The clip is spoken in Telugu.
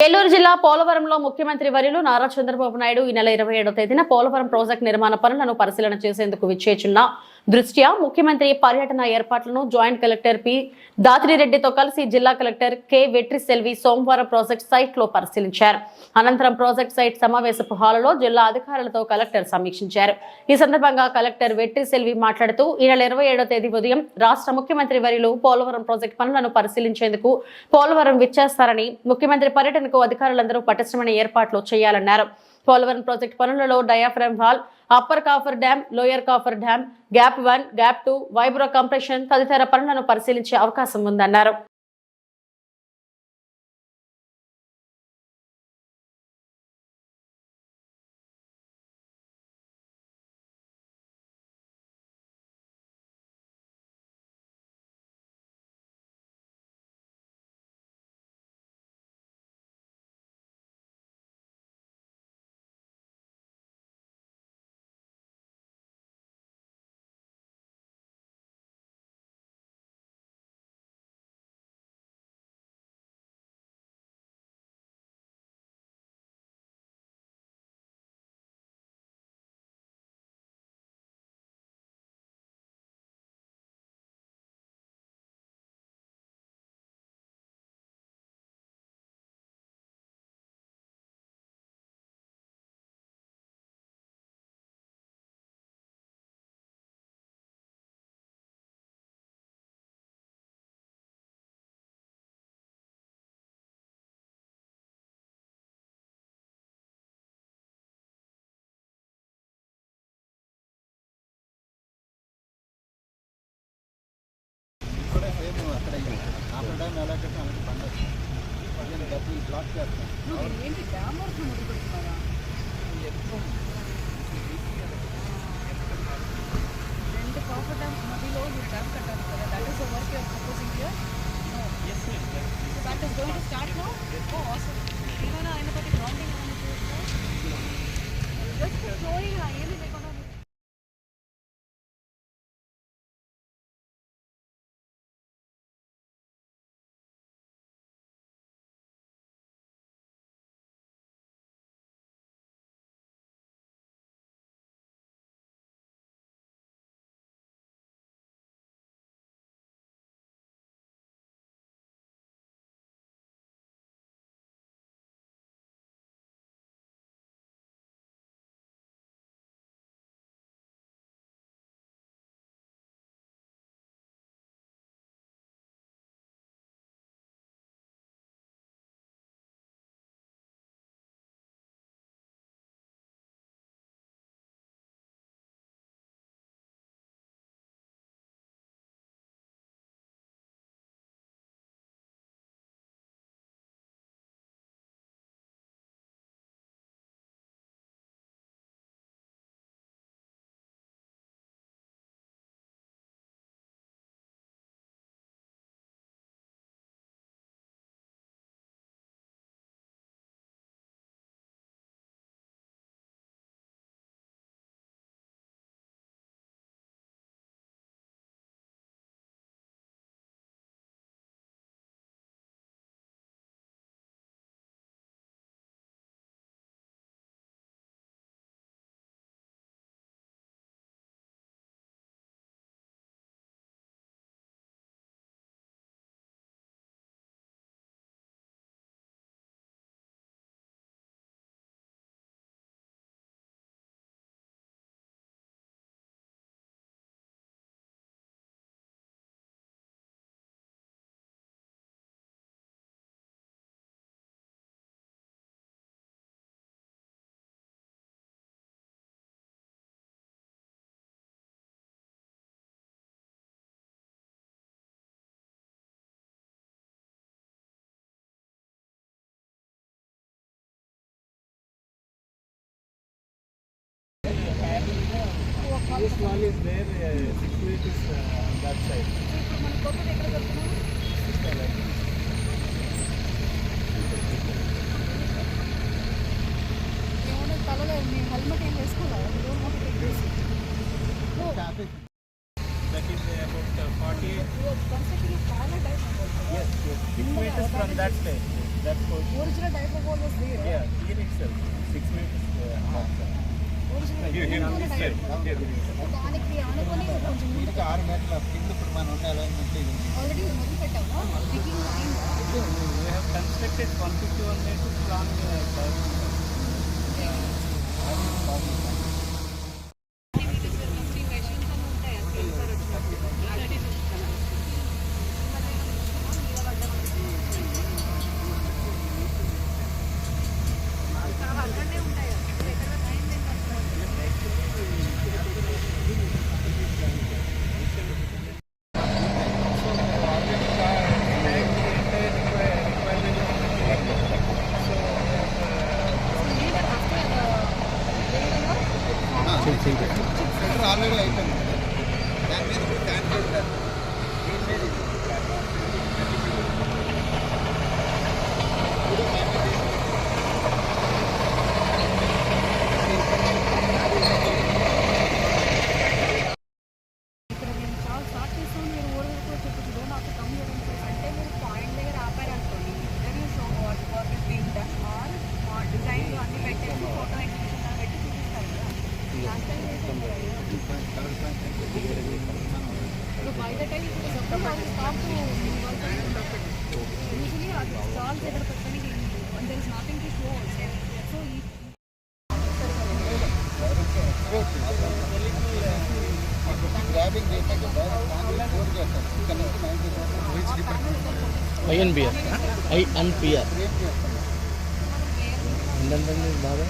ఏలూరు జిల్లా పోలవరంలో ముఖ్యమంత్రి వర్యులు నారా చంద్రబాబు నాయుడు ఈ నెల ఇరవై ఏడో తేదీన పోలవరం ప్రాజెక్టు నిర్మాణ పనులను పరిశీలన చేసేందుకు విచ్చేచున్న దృష్ట్యా ముఖ్యమంత్రి పర్యటన ఏర్పాట్లను జాయింట్ కలెక్టర్ పి దాతిరెడ్డితో కలిసి జిల్లా కలెక్టర్ కె వెట్రి సెల్వి సోమవారం ప్రాజెక్ట్ సైట్లో పరిశీలించారు. అనంతరం ప్రాజెక్ట్ సైట్ సమావేశపు హాలులో జిల్లా అధికారులతో కలెక్టర్ సమీక్షించారు. ఈ సందర్భంగా కలెక్టర్ వెట్రి సెల్వి మాట్లాడుతూ ఈ నెల ఇరవై ఏడో తేదీ ఉదయం రాష్ట్ర ముఖ్యమంత్రి వరిలో పోలవరం ప్రాజెక్ట్ పనులను పరిశీలించేందుకు పోలవరం విచ్చేస్తారని ముఖ్యమంత్రి పర్యటనకు అధికారులందరూ పటిష్టమైన ఏర్పాట్లు చేయాలన్నారు. పోలవరం ప్రాజెక్టు పనులలో diaphragm wall upper coffer dam lower coffer dam gap one gap two vibro compression తదితర పనులను పరిశీలించే అవకాశం ఉందన్నారు. నేను డబ్బులు బ్లాక్ చేస్తాను ఏంటి డ్యామ్ వర్క్ మొదలు పెడుతున్నారా రెండు కాఫర్ డ్యామ్స్ మధ్యలో మీరు డ్యామ్ కట్టారు కదా that is the work you're proposing here no so that is going to start now oh awesome ఏమైనా ఆయన బట్టి గ్రౌండింగ్ ఏమైనా చూస్తే జస్ట్ ఫ్లోయింగ్ ఏమి This wall is there, uh, six feet is uh, that side. That is about uh, 48. Construction చాలా time Yes, yes. Six meters from that side. That portion. Original type of wall was there. Yeah, here itself, six meters. uh, Original Here, here, original this type. side, here. దానికి అనుకుని కొంచెం దీనికి ఆరు మీటర్ల కింద ఇప్పుడు మనం ఉన్న అలైన్మెంట్ ఇది ఆల్రెడీ మొదలు పెట్టాము డిగ్గింగ్ అయిందా We have constructed 151 meters long uh, already అయిపోయింది దాని మీద ఇప్పుడు ట్యాంక్ చేస్తారు దీని మీద ఇది. ఇక్కడ నేను చాలా స్టార్ట్ చేస్తాను మీరు ఓడి వరకు చెప్పచ్చు Dhone I N B R I N P R ಎಂದರೆ ಭಾಗ